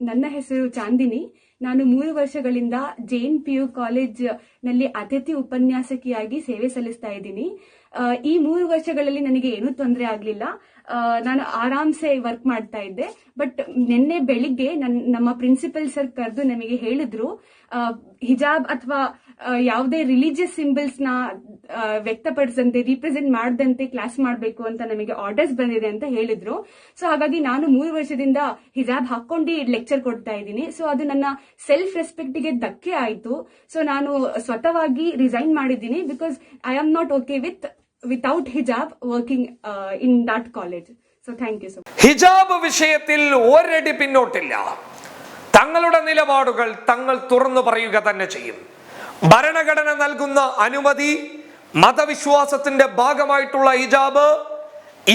ನನ್ನ ಹೆಸರು ಚಾಂದಿನಿ. ನಾನು ಮೂರು ವರ್ಷಗಳಿಂದ ಜೈನ್ ಪಿ ಯು ಕಾಲೇಜ್ನಲ್ಲಿ ಅತಿಥಿ ಉಪನ್ಯಾಸಕಿಯಾಗಿ ಸೇವೆ ಸಲ್ಲಿಸ್ತಾ ಇದ್ದೀನಿ. ಈ ಮೂರು ವರ್ಷಗಳಲ್ಲಿ ನನಗೆ ಏನೂ ತೊಂದರೆ ಆಗಲಿಲ್ಲ. ನಾನು ಆರಾಮ್ಸೆ ವರ್ಕ್ ಮಾಡ್ತಾ ಇದ್ದೆ. ಬಟ್ ನಿನ್ನೆ ಬೆಳಿಗ್ಗೆ ನನ್, ನಮ್ಮ ಪ್ರಿನ್ಸಿಪಲ್ ಸರ್ ಕರೆದು ನಮಗೆ ಹೇಳಿದ್ರು ಹಿಜಾಬ್ ಅಥವಾ ಯಾವುದೇ ರಿಲಿಜಿಯಸ್ ಸಿಂಬಲ್ಸ್ ನ ಆ, ವ್ಯಕ್ತಪಡಿಸಂತೆ ರೀಪ್ರೆಸೆಂಟ್ ಮಾಡದಂತೆ ಕ್ಲಾಸ್ ಮಾಡಬೇಕು ಅಂತ ನಮಗೆ ಆರ್ಡರ್ಸ್ ಬಂದಿದೆ ಅಂತ ಹೇಳಿದ್ರು ಸೊ ಹಾಗಾಗಿ ನಾನು ಮೂರು ವರ್ಷದಿಂದ ಹಿಜಾಬ್ ಹಾಕೊಂಡು ಲೆಕ್ಚರ್ ಕೊಡ್ತಾ ಇದ್ದೀನಿ ಸೊ ಅದು ನನ್ನ ಸೆಲ್ಫ್ ರೆಸ್ಪೆಕ್ಟ್ ಗೆ ಧಕ್ಕೆ ಆಯ್ತು ಸೊ ನಾನು ಸ್ವತಃವಾಗಿ ರಿಸೈನ್ ಮಾಡಿದ್ದೀನಿ because I am not okay with without hijab working in that college so thank you so ഹിജാബ് വിഷയത്തിൽ ഒരടി പിന്നോട്ടില്ല തങ്ങളുടെ നിലപാടുകൾ തങ്ങൾ തുറന്നു പറയുക തന്നെ ചെയ്യും ഭരണഘടന നൽകുന്ന അനുമതി മതവിശ്വാസത്തിന്റെ ഭാഗമായിട്ടുള്ള ഹിജാബ്.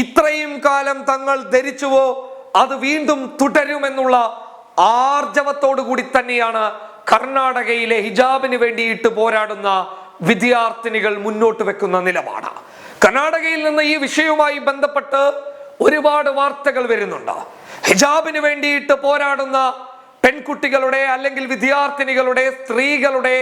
ഇത്രയും കാലം തങ്ങൾ ധരിച്ചുവോ അത് വീണ്ടും തുടരുമെന്നുള്ള ആർജവത്തോടു കൂടി തന്നെയാണ് കർണാടകയിലെ ഹിജാബിന് വേണ്ടിയിട്ട് പോരാടുന്ന വിദ്യാർത്ഥിനികൾ മുന്നോട്ട് വെക്കുന്ന നിലപാട്. കർണാടകയിൽ നിന്ന് ഈ വിഷയവുമായി ബന്ധപ്പെട്ട് ഒരുപാട് വാർത്തകൾ വരുന്നുണ്ട്. ഹിജാബിന് വേണ്ടിയിട്ട് പോരാടുന്ന പെൺകുട്ടികളുടെ അല്ലെങ്കിൽ വിദ്യാർത്ഥിനികളുടെ സ്ത്രീകളുടെ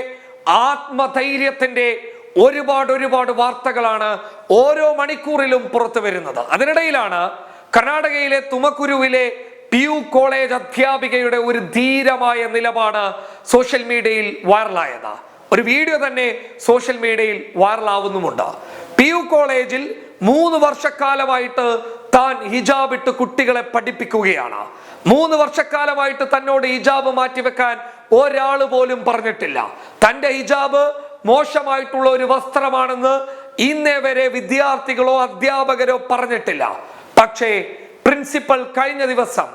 ആത്മധൈര്യത്തിന്റെ ഒരുപാട് ഒരുപാട് വാർത്തകളാണ് ഓരോ മണിക്കൂറിലും പുറത്തു വരുന്നത്. അതിനിടയിലാണ് കർണാടകയിലെ തുമക്കുരുവിലെ പി യു കോളേജ് അധ്യാപികയുടെ ഒരു ധീരമായ നിലപാട് സോഷ്യൽ മീഡിയയിൽ വൈറലായത്. ഒരു വീഡിയോ തന്നെ സോഷ്യൽ മീഡിയയിൽ വൈറലാവുന്നുമുണ്ട്. പി യു കോളേജിൽ മൂന്ന് വർഷക്കാലമായിട്ട് താൻ ഹിജാബ് ഇട്ട് കുട്ടികളെ പഠിപ്പിക്കുകയാണ്. മൂന്ന് വർഷക്കാലമായിട്ട് തന്നോട് ഹിജാബ് മാറ്റിവെക്കാൻ ഒരാൾ പോലും പറഞ്ഞിട്ടില്ല. തന്റെ ഹിജാബ് മോശമായിട്ടുള്ള ഒരു വസ്ത്രമാണെന്ന് ഇന്നേ വരെ വിദ്യാർത്ഥികളോ അധ്യാപകരോ പറഞ്ഞിട്ടില്ല. പക്ഷേ പ്രിൻസിപ്പൽ കഴിഞ്ഞ ദിവസം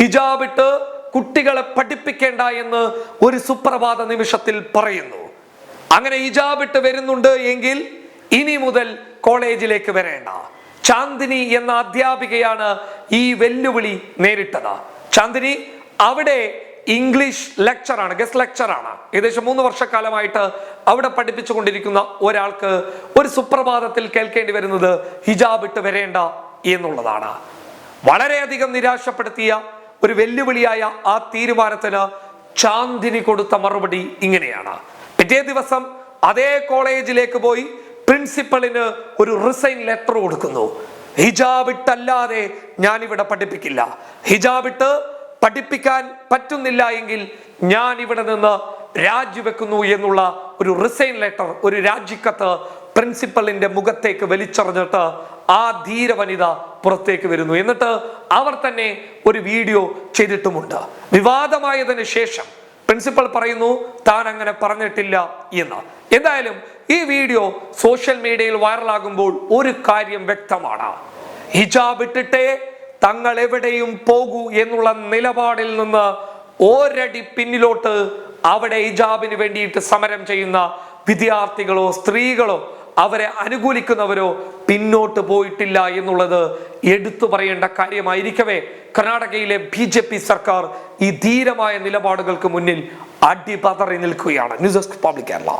ഹിജാബ് ഇട്ട് കുട്ടികളെ പഠിപ്പിക്കേണ്ട എന്ന് ഒരു സുപ്രഭാത നിമിഷത്തിൽ പറയുന്നു. അങ്ങനെ ഹിജാബ് ഇട്ട് വരുന്നുണ്ട് എങ്കിൽ ഇനി മുതൽ കോളേജിലേക്ക് വരേണ്ട. ചാന്ദിനി എന്ന അധ്യാപികയാണ് ഈ വെല്ലുവിളി നേരിട്ടത്. ചാന്ദിനി അവിടെ ഇംഗ്ലീഷ് ലെക്ചറാണ് ഗസ്റ്റ് ലെക്ചറാണ് ഏകദേശം മൂന്ന് വർഷക്കാലമായിട്ട് അവിടെ പഠിപ്പിച്ചുകൊണ്ടിരിക്കുന്ന ഒരാൾക്ക് ഒരു സുപ്രഭാതത്തിൽ കേൾക്കേണ്ടി വരുന്നത് ഹിജാബ് ഇട്ട് വരേണ്ട എന്നുള്ളതാണ്. വളരെയധികം നിരാശപ്പെടുത്തിയ ഒരു വെല്ലുവിളിയായ ആ തീരുമാനത്തിന് ചാന്ദിനി കൊടുത്ത മറുപടി ഇങ്ങനെയാണ്. പിറ്റേ ദിവസം അതേ കോളേജിലേക്ക് പോയി പ്രിൻസിപ്പളിന് ഒരു റിസൈൻ ലെറ്റർ കൊടുക്കുന്നു. ഹിജാബ് ഇട്ടല്ലാതെ ഞാൻ ഇവിടെ പഠിപ്പിക്കില്ല. ഹിജാബ് ഇട്ട് പഠിപ്പിക്കാൻ പറ്റുന്നില്ല എങ്കിൽ ഞാൻ ഇവിടെ നിന്ന് രാജിവെക്കുന്നു എന്നുള്ള ഒരു റിസൈൻ ലെറ്റർ ഒരു രാജിക്കത്ത് പ്രിൻസിപ്പലിന്റെ മുഖത്തേക്ക് വലിച്ചെറിഞ്ഞിട്ട് ആ ധീര വനിത പുറത്തേക്ക് വരുന്നു. എന്നിട്ട് അവർ തന്നെ ഒരു വീഡിയോ ചെയ്തിട്ടുമുണ്ട്. വിവാദമായതിന് ശേഷം പ്രിൻസിപ്പൽ പറയുന്നു താൻ അങ്ങനെ പറഞ്ഞിട്ടില്ല എന്ന്. എന്തായാലും ഈ വീഡിയോ സോഷ്യൽ മീഡിയയിൽ വൈറലാകുമ്പോൾ ഒരു കാര്യം വ്യക്തമാണ്. ഹിജാബ് ഇട്ടിട്ടേ തങ്ങൾ എവിടെയും പോകൂ എന്നുള്ള നിലപാടിൽ നിന്ന് ഒരടി പിന്നിലോട്ട് അവിടെ ഹിജാബിന് വേണ്ടിയിട്ട് സമരം ചെയ്യുന്ന വിദ്യാർത്ഥികളോ സ്ത്രീകളോ അവരെ അനുകൂലിക്കുന്നവരോ പിന്നോട്ട് പോയിട്ടില്ല എന്നുള്ളത് എടുത്തു പറയേണ്ട കാര്യമായിരിക്കവേ. കർണാടകയിലെ ബി ജെ പി സർക്കാർ ഈ ധീരമായ നിലപാടുകൾക്ക് മുന്നിൽ അടിപതറി നിൽക്കുകയാണ്. News desk public Kerala.